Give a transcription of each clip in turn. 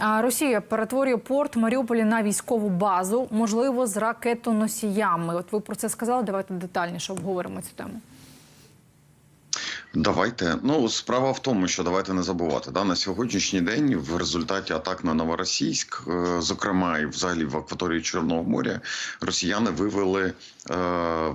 А Росія перетворює порт Маріуполі на військову базу, можливо, з ракетоносіями. От ви про це сказали. Давайте детальніше обговоримо цю тему. Давайте ну справа в тому, що давайте не забувати да на сьогоднішній день в результаті атак на новоросійськ, е, зокрема і взагалі в акваторії Чорного моря, росіяни вивели е,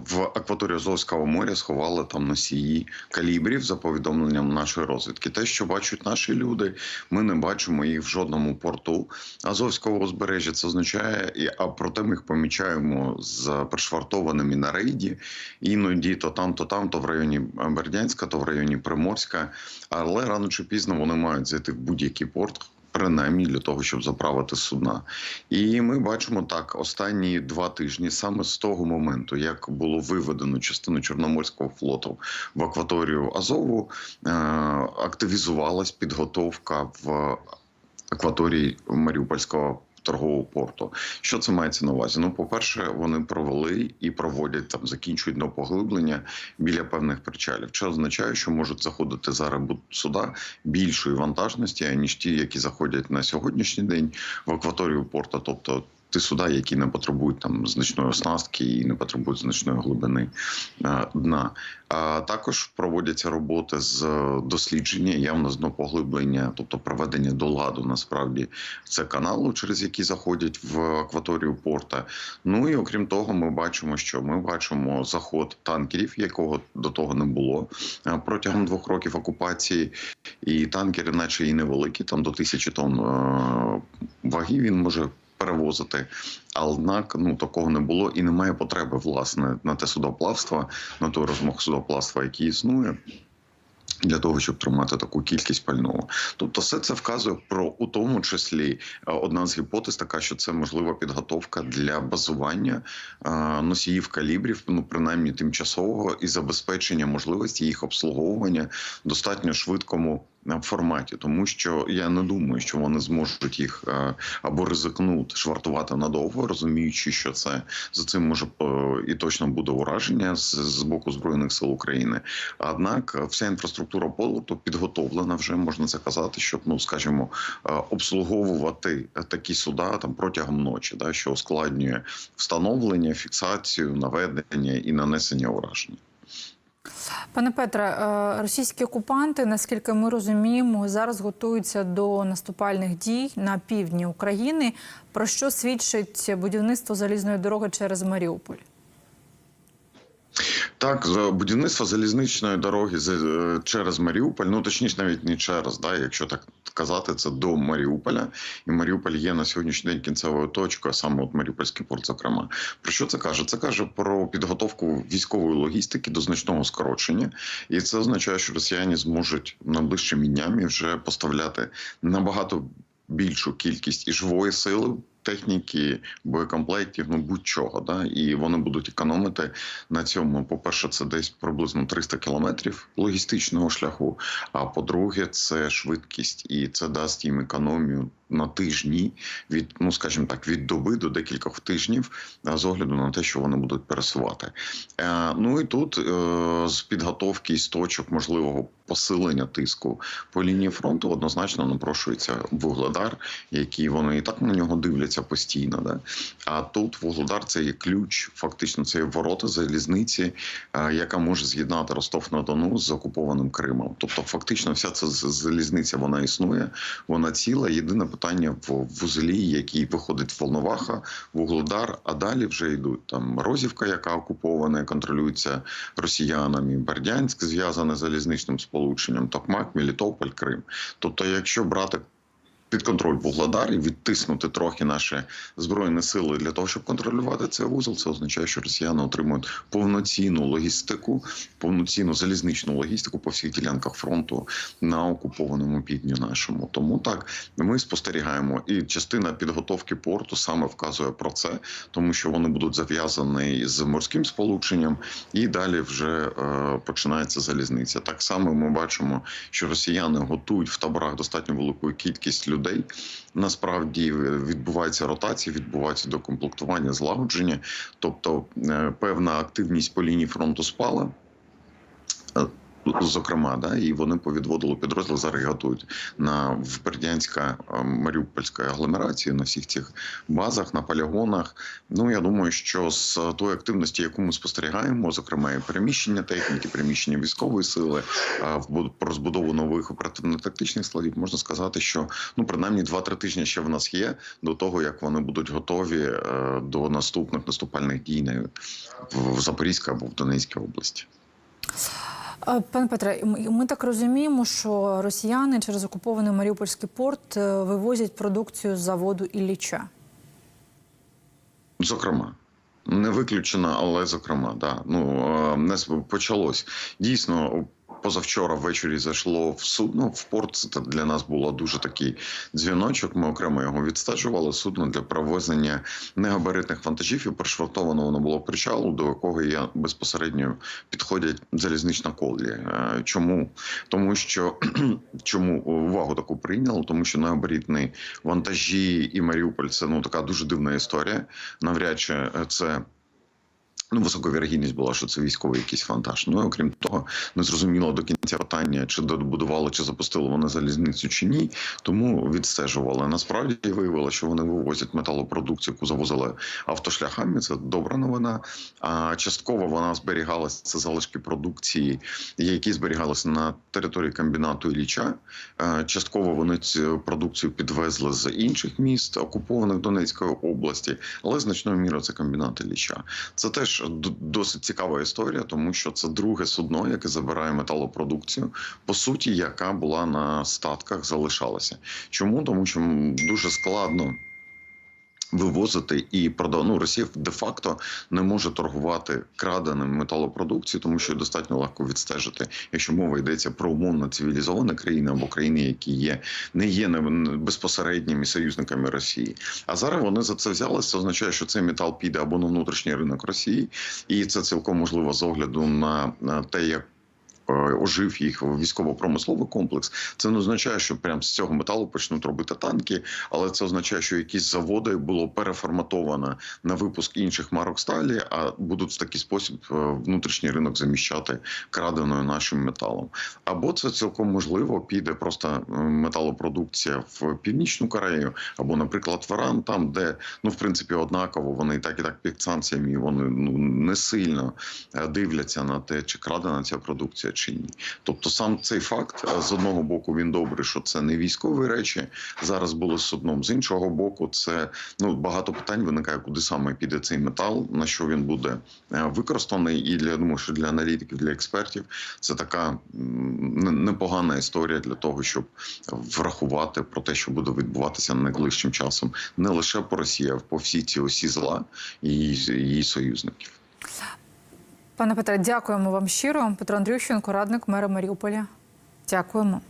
в акваторію Азовського моря, сховали там носії калібрів за повідомленням нашої розвідки. Те, що бачать наші люди, ми не бачимо їх в жодному порту Азовського узбережжя. Це означає, і а проте ми їх помічаємо з пришвартованими на рейді. Іноді то там, то там, то в районі Бердянська, то в районі Приморська, але рано чи пізно вони мають зайти в будь-який порт. Принаймні для того, щоб заправити судна, і ми бачимо так останні два тижні, саме з того моменту, як було виведено частину Чорноморського флоту в акваторію Азову, е- активізувалась підготовка в акваторії Маріупольського торгового порту. Що це мається на увазі? Ну, по-перше, вони провели і проводять там, закінчують на поглиблення біля певних причалів. Це означає, що можуть заходити зараз суда більшої вантажності, ніж ті, які заходять на сьогоднішній день в акваторію порту, тобто. Ті суда, які не потребують там значної оснастки і не потребують значної глибини е, дна. А також проводяться роботи з дослідження, явно поглиблення, тобто проведення до ладу насправді це каналу, через який заходять в акваторію порта. Ну і окрім того, ми бачимо, що ми бачимо заход танкерів, якого до того не було е, протягом двох років окупації, і танкери, наче і невеликі, там до тисячі тонн е, ваги він може перевозити, однак ну такого не було і немає потреби власне на те судоплавство, на той розмах судоплавства, який існує. Для того щоб тримати таку кількість пального, тобто все це вказує про у тому числі одна з гіпотез, така що це можлива підготовка для базування носіїв калібрів, ну принаймні тимчасового і забезпечення можливості їх обслуговування достатньо швидкому форматі, тому що я не думаю, що вони зможуть їх або ризикнути швартувати надовго, розуміючи, що це за цим може і точно буде ураження з, з боку збройних сил України. Однак, вся інфраструктура порту підготовлена вже можна це казати, щоб ну скажімо, обслуговувати такі суда там протягом ночі, да що ускладнює встановлення, фіксацію, наведення і нанесення ураження. Пане Петре, російські окупанти, наскільки ми розуміємо, зараз готуються до наступальних дій на півдні України. Про що свідчить будівництво залізної дороги через Маріуполь? Так, будівництво залізничної дороги через Маріуполь, ну точніше, навіть не через, да, якщо так казати, це до Маріуполя. І Маріуполь є на сьогоднішній день кінцевою точкою, а саме от Маріупольський порт, зокрема. Про що це каже? Це каже про підготовку військової логістики до значного скорочення, і це означає, що росіяни зможуть найближчими днями вже поставляти набагато більшу кількість і живої сили техніки, боєкомплектів, ну будь-чого, да і вони будуть економити на цьому. По перше, це десь приблизно 300 кілометрів логістичного шляху. А по-друге, це швидкість, і це дасть їм економію на тижні від, ну скажімо так, від доби до декількох тижнів з огляду на те, що вони будуть пересувати. Е, ну і тут е, з підготовки і з точок можливого посилення тиску по лінії фронту однозначно напрошується вугледар, який вони і так на нього дивляться постійно. Да? А тут вугледар це є ключ, фактично це є ворота залізниці, е, яка може з'єднати Ростов на Дону з окупованим Кримом. Тобто, фактично, вся ця залізниця вона існує, вона ціла. Єдине питання в вузлі, який виходить Волноваха, Вугледар, а далі вже йдуть там Розівка, яка окупована, контролюється росіянами, Бердянськ зв'язане з залізничним сполученням, Токмак, Мелітополь, Крим. Тобто, якщо брати під контроль Вугледар і відтиснути трохи наші збройні сили для того, щоб контролювати цей вузол, це означає, що росіяни отримують повноцінну логістику, повноцінну залізничну логістику по всіх ділянках фронту на окупованому півдні нашому. Тому так ми спостерігаємо, і частина підготовки порту саме вказує про це, тому що вони будуть зав'язані з морським сполученням, і далі вже е, починається залізниця. Так само ми бачимо, що росіяни готують в таборах достатньо велику кількість людей людей. Насправді відбувається ротація, відбувається докомплектування, злагодження, тобто певна активність по лінії фронту спала. Зокрема, да, і вони повідводили підрозділ, зараз готують на в Бердянська е, Маріупольська агломерації на всіх цих базах, на полігонах. Ну я думаю, що з тої активності, яку ми спостерігаємо, зокрема і переміщення техніки, переміщення військової сили, е, розбудову нових оперативно-тактичних складів, можна сказати, що ну принаймні 2-3 тижні ще в нас є до того, як вони будуть готові е, до наступних наступальних дій в Запорізькій або в Донецькій області. Пане Петре, ми так розуміємо, що росіяни через окупований Маріупольський порт е, вивозять продукцію з заводу Ілліча. Зокрема. Не виключено, але зокрема, да. Ну е, не почалось. Дійсно, позавчора ввечері зайшло в судно в порт. Це для нас було дуже такий дзвіночок. Ми окремо його відстежували. Судно для провезення негабаритних вантажів і пришвартовано воно було причалу, до якого я безпосередньо підходять залізнична колія. Е, Чому? Тому що чому увагу таку прийняло? Тому що негабаритні вантажі і Маріуполь це ну така дуже дивна історія. Навряд чи е, це. Ну, висока вірогідність була, що це військовий якийсь вантаж. Ну і окрім того, не зрозуміло до кінця питання, чи добудували, чи запустили вони залізницю чи ні. Тому відстежували. Насправді виявилося, що вони вивозять металопродукцію, яку завозили автошляхами. Це добра новина. А частково вона зберігалася. Це залишки продукції, які зберігалися на території комбінату Ілліча. Е, Частково вони цю продукцію підвезли з інших міст, окупованих Донецької області, але значною мірою це комбінат Ілліча. Це теж досить цікава історія, тому що це друге судно, яке забирає металопродукцію, по суті, яка була на статках, залишалася. Чому? Тому що дуже складно. Вивозити і продавати. Ну, Росія де-факто не може торгувати краденим металопродукцією, тому що достатньо легко відстежити, якщо мова йдеться про умовно цивілізовані країни або країни, які є не є безпосередніми союзниками Росії. А зараз вони за це взялися. Це означає, що цей метал піде або на внутрішній ринок Росії, і це цілком можливо з огляду на те, як. Е, Ожив їх військово-промисловий комплекс. Це не означає, що прямо з цього металу почнуть робити танки, але це означає, що якісь заводи було переформатовано на випуск інших марок сталі, а будуть в такий спосіб е, внутрішній ринок заміщати краденою нашим металом. Або це цілком можливо піде просто е, металопродукція в північну Корею, або, наприклад, в Іран, там, де ну в принципі однаково вони так і так під санкціями, вони ну не сильно дивляться на те, чи крадена ця продукція чи ні. Тобто, сам цей факт е, з одного боку він добрий, що це не військові речі зараз були судном. З іншого боку, це ну багато питань виникає, куди саме піде цей метал, на що він буде е, використаний. І для я думаю, що для аналітиків, для експертів це така непогана історія для того, щоб врахувати про те, що буде відбуватися найближчим часом, не лише по Росії, а по всій цій осі зла і її союзників. Пане Петре, дякуємо вам щиро. Петро Андрющенко, радник мера Маріуполя. Дякуємо.